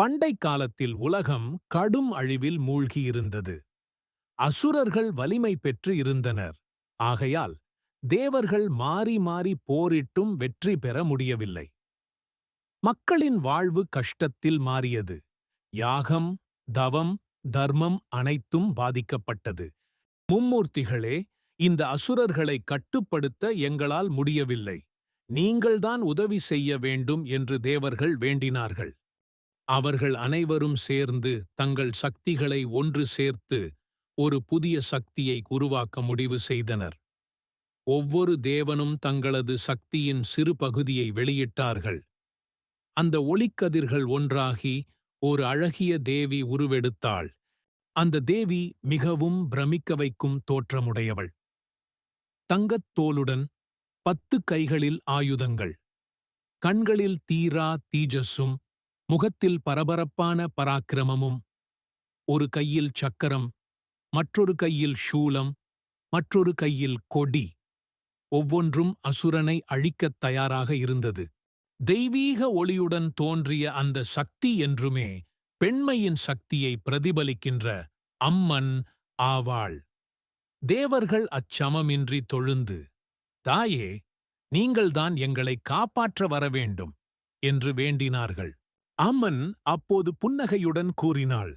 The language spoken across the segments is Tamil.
பண்டை காலத்தில் உலகம் கடும் அழிவில் மூழ்கியிருந்தது. அசுரர்கள் வலிமை பெற்று இருந்தனர். ஆகையால் தேவர்கள் மாறி மாறி போரிட்டும் வெற்றி பெற முடியவில்லை. மக்களின் வாழ்வு கஷ்டத்தில் மாறியது. யாகம் தவம் தர்மம் அனைத்தும் பாதிக்கப்பட்டது. மும்மூர்த்திகளே இந்த அசுரர்களை கட்டுப்படுத்த எங்களால் முடியவில்லை. நீங்கள்தான் உதவி செய்ய வேண்டும் என்று தேவர்கள் வேண்டினார்கள். அவர்கள் அனைவரும் சேர்ந்து தங்கள் சக்திகளை ஒன்று சேர்த்து ஒரு புதிய சக்தியை உருவாக்க முடிவு செய்தனர். ஒவ்வொரு தேவனும் தங்களது சக்தியின் சிறு பகுதியை வெளியிட்டார்கள். அந்த ஒளிக்கதிர்கள் ஒன்றாகி ஒரு அழகிய தேவி உருவெடுத்தாள். அந்த தேவி மிகவும் பிரமிக்க வைக்கும் தோற்றமுடையவள். தங்கத் தோலுடன் பத்து கைகளில் ஆயுதங்கள். கண்களில் தீரா தீஜஸும் முகத்தில் பரபரப்பான பராக்கிரமமும் ஒரு கையில் சக்கரம் மற்றொரு கையில் சூலம் மற்றொரு கையில் கொடி ஒவ்வொன்றும் அசுரனை அழிக்கத் தயாராக இருந்தது. தெய்வீக ஒளியுடன் தோன்றிய அந்த சக்தி என்றுமே பெண்மையின் சக்தியை பிரதிபலிக்கின்ற அம்மன் ஆவாள். தேவர்கள் அச்சமமின்றி தொழுந்து தாயே நீங்கள்தான் எங்களை காப்பாற்ற வர வேண்டும் என்று வேண்டினார்கள். அம்மன் அப்போது புன்னகையுடன் கூறினாள்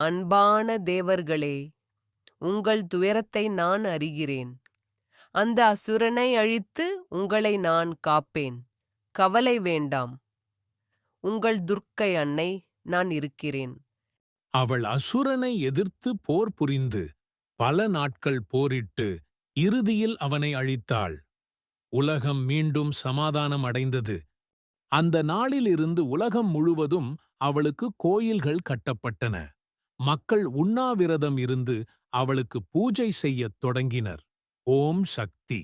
அன்பான தேவர்களே உங்கள் துயரத்தை நான் அறிகிறேன். அந்த அசுரனை அழித்து உங்களை நான் காப்பேன். கவலை வேண்டாம். உங்கள் துர்க்கை அன்னை நான் இருக்கிறேன். அவள் அசுரனை எதிர்த்து போர் புரிந்து பல நாட்கள் போரிட்டு இறுதியில் அவனை அழித்தாள். உலகம் மீண்டும் சமாதானம் அடைந்தது அந்த நாளிலிருந்து உலகம் முழுவதும் அவளுக்கு கோயில்கள் கட்டப்பட்டன. மக்கள் உண்ணாவிரதம் இருந்து அவளுக்கு பூஜை செய்யத் தொடங்கினர். ஓம் சக்தி!